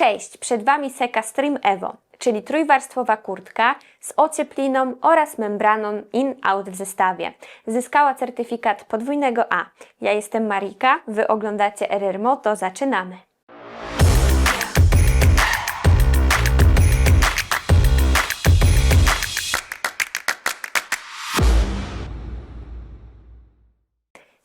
Cześć, przed Wami Seka Stream Evo, czyli trójwarstwowa kurtka z ociepliną oraz membraną in-out w zestawie. Zyskała certyfikat podwójnego A. Ja jestem Marika, Wy oglądacie RR Moto, zaczynamy!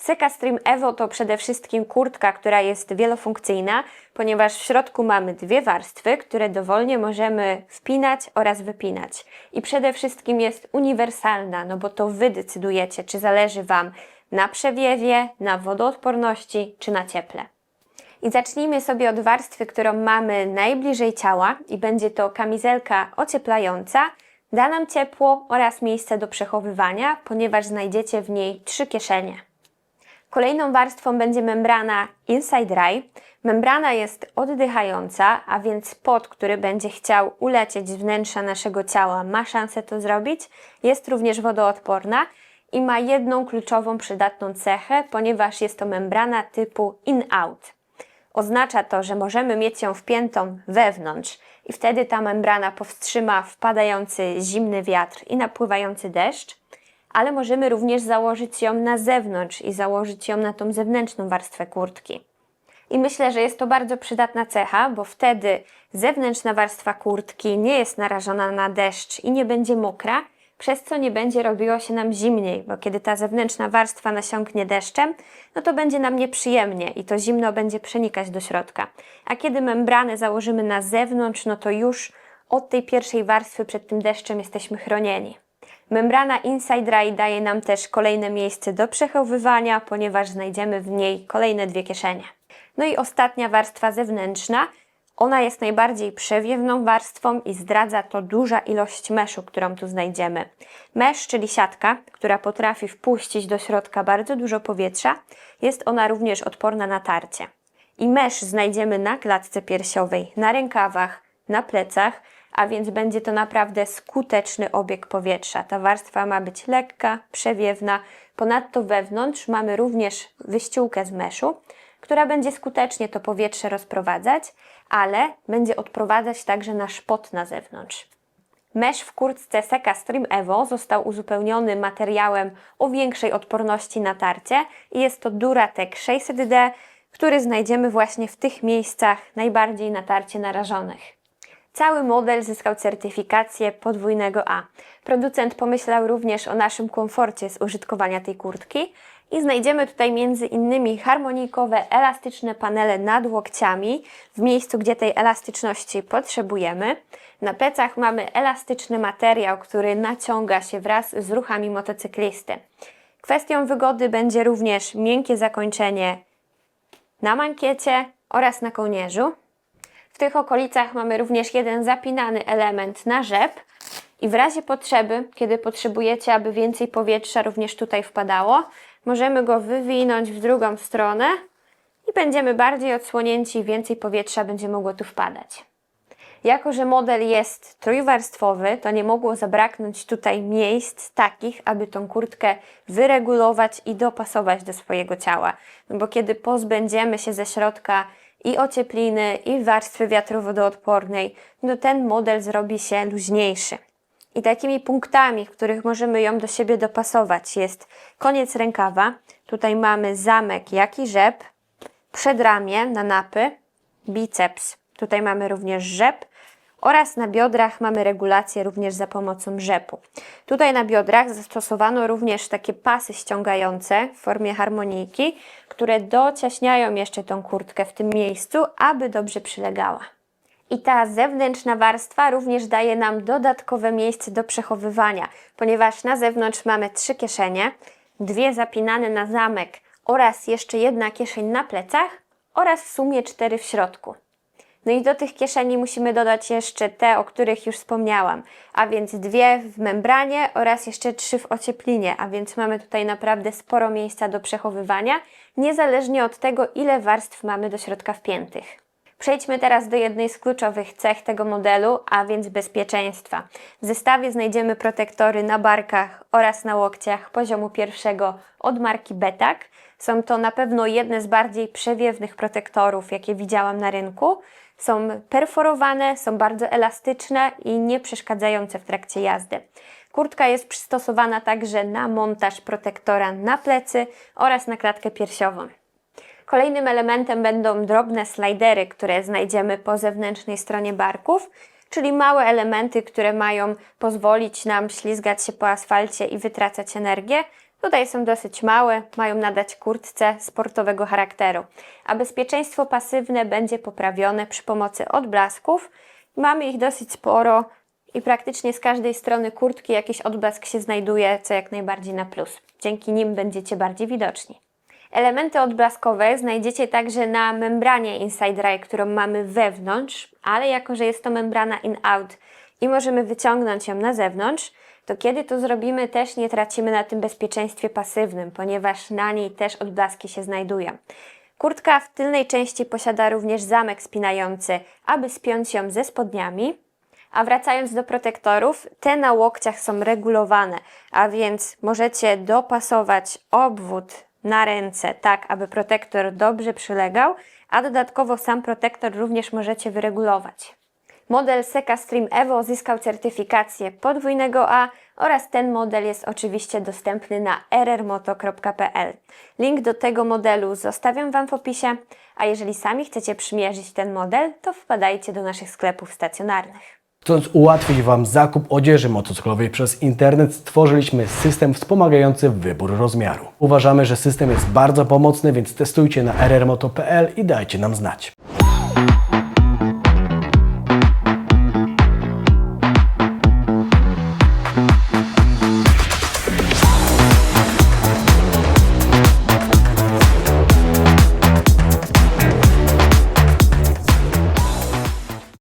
Seka Stream Evo to przede wszystkim kurtka, która jest wielofunkcyjna, ponieważ w środku mamy dwie warstwy, które dowolnie możemy wpinać oraz wypinać. I przede wszystkim jest uniwersalna, no bo to Wy decydujecie, czy zależy Wam na przewiewie, na wodoodporności, czy na cieple. I zacznijmy sobie od warstwy, którą mamy najbliżej ciała i będzie to kamizelka ocieplająca. Da nam ciepło oraz miejsce do przechowywania, ponieważ znajdziecie w niej trzy kieszenie. Kolejną warstwą będzie membrana Inside Dry. Membrana jest oddychająca, a więc spot, który będzie chciał ulecieć z wnętrza naszego ciała, ma szansę to zrobić. Jest również wodoodporna i ma jedną kluczową przydatną cechę, ponieważ jest to membrana typu in-out. Oznacza to, że możemy mieć ją wpiętą wewnątrz i wtedy ta membrana powstrzyma wpadający zimny wiatr i napływający deszcz ale możemy również założyć ją na zewnątrz i założyć ją na tą zewnętrzną warstwę kurtki. I myślę, że jest to bardzo przydatna cecha, bo wtedy zewnętrzna warstwa kurtki nie jest narażona na deszcz i nie będzie mokra, przez co nie będzie robiło się nam zimniej, bo kiedy ta zewnętrzna warstwa nasiąknie deszczem, no to będzie nam nieprzyjemnie i to zimno będzie przenikać do środka. A kiedy membranę założymy na zewnątrz, no to już od tej pierwszej warstwy przed tym deszczem jesteśmy chronieni. Membrana Inside Dry daje nam też kolejne miejsce do przechowywania, ponieważ znajdziemy w niej kolejne dwie kieszenie. No i ostatnia warstwa zewnętrzna. Ona jest najbardziej przewiewną warstwą i zdradza to duża ilość meszu, którą tu znajdziemy. Mesz, czyli siatka, która potrafi wpuścić do środka bardzo dużo powietrza, jest ona również odporna na tarcie. I mesz znajdziemy na klatce piersiowej, na rękawach, na plecach, a więc będzie to naprawdę skuteczny obieg powietrza. Ta warstwa ma być lekka, przewiewna. Ponadto wewnątrz mamy również wyściółkę z meszu, która będzie skutecznie to powietrze rozprowadzać, ale będzie odprowadzać także nasz pot na zewnątrz. Mesz w kurtce Seka Stream Evo został uzupełniony materiałem o większej odporności na tarcie i jest to Duratec 600D, który znajdziemy właśnie w tych miejscach najbardziej na tarcie narażonych. Cały model zyskał certyfikację podwójnego A. Producent pomyślał również o naszym komforcie z użytkowania tej kurtki i znajdziemy tutaj między innymi harmonijkowe, elastyczne panele nad łokciami w miejscu, gdzie tej elastyczności potrzebujemy. Na plecach mamy elastyczny materiał, który naciąga się wraz z ruchami motocyklisty. Kwestią wygody będzie również miękkie zakończenie na mankiecie oraz na kołnierzu. W tych okolicach mamy również jeden zapinany element na rzep i w razie potrzeby, kiedy potrzebujecie, aby więcej powietrza również tutaj wpadało, możemy go wywinąć w drugą stronę i będziemy bardziej odsłonięci i więcej powietrza będzie mogło tu wpadać. Jako, że model jest trójwarstwowy, to nie mogło zabraknąć tutaj miejsc takich, aby tą kurtkę wyregulować i dopasować do swojego ciała. No bo kiedy pozbędziemy się ze środka i ociepliny, i warstwy wiatrowodoodpornej, no ten model zrobi się luźniejszy. I takimi punktami, w których możemy ją do siebie dopasować, jest koniec rękawa. Tutaj mamy zamek, jak i rzep, przedramię na napy, biceps. Tutaj mamy również rzep oraz na biodrach mamy regulację również za pomocą rzepu. Tutaj na biodrach zastosowano również takie pasy ściągające w formie harmonijki, które dociaśniają jeszcze tą kurtkę w tym miejscu, aby dobrze przylegała. I ta zewnętrzna warstwa również daje nam dodatkowe miejsce do przechowywania, ponieważ na zewnątrz mamy trzy kieszenie, dwie zapinane na zamek oraz jeszcze jedna kieszeń na plecach oraz w sumie cztery w środku. No i do tych kieszeni musimy dodać jeszcze te, o których już wspomniałam, a więc dwie w membranie oraz jeszcze trzy w ocieplinie, a więc mamy tutaj naprawdę sporo miejsca do przechowywania, niezależnie od tego, ile warstw mamy do środka wpiętych. Przejdźmy teraz do jednej z kluczowych cech tego modelu, a więc bezpieczeństwa. W zestawie znajdziemy protektory na barkach oraz na łokciach poziomu pierwszego od marki Betak. Są to na pewno jedne z bardziej przewiewnych protektorów, jakie widziałam na rynku. Są perforowane, są bardzo elastyczne i nie przeszkadzające w trakcie jazdy. Kurtka jest przystosowana także na montaż protektora na plecy oraz na klatkę piersiową. Kolejnym elementem będą drobne slajdery, które znajdziemy po zewnętrznej stronie barków, czyli małe elementy, które mają pozwolić nam ślizgać się po asfalcie i wytracać energię. Tutaj są dosyć małe, mają nadać kurtce sportowego charakteru, a bezpieczeństwo pasywne będzie poprawione przy pomocy odblasków. Mamy ich dosyć sporo i praktycznie z każdej strony kurtki jakiś odblask się znajduje, co jak najbardziej na plus. Dzięki nim będziecie bardziej widoczni. Elementy odblaskowe znajdziecie także na membranie Inside Eye, którą mamy wewnątrz, ale jako, że jest to membrana in-out i możemy wyciągnąć ją na zewnątrz, to kiedy to zrobimy, też nie tracimy na tym bezpieczeństwie pasywnym, ponieważ na niej też odblaski się znajdują. Kurtka w tylnej części posiada również zamek spinający, aby spiąć ją ze spodniami. A wracając do protektorów, te na łokciach są regulowane, a więc możecie dopasować obwód na ręce tak, aby protektor dobrze przylegał, a dodatkowo sam protektor również możecie wyregulować. Model Seca Stream Evo zyskał certyfikację podwójnego A oraz ten model jest oczywiście dostępny na rrmoto.pl. Link do tego modelu zostawiam Wam w opisie, a jeżeli sami chcecie przymierzyć ten model, to wpadajcie do naszych sklepów stacjonarnych. Chcąc ułatwić Wam zakup odzieży motocyklowej przez internet, stworzyliśmy system wspomagający wybór rozmiaru. Uważamy, że system jest bardzo pomocny, więc testujcie na rrmoto.pl i dajcie nam znać.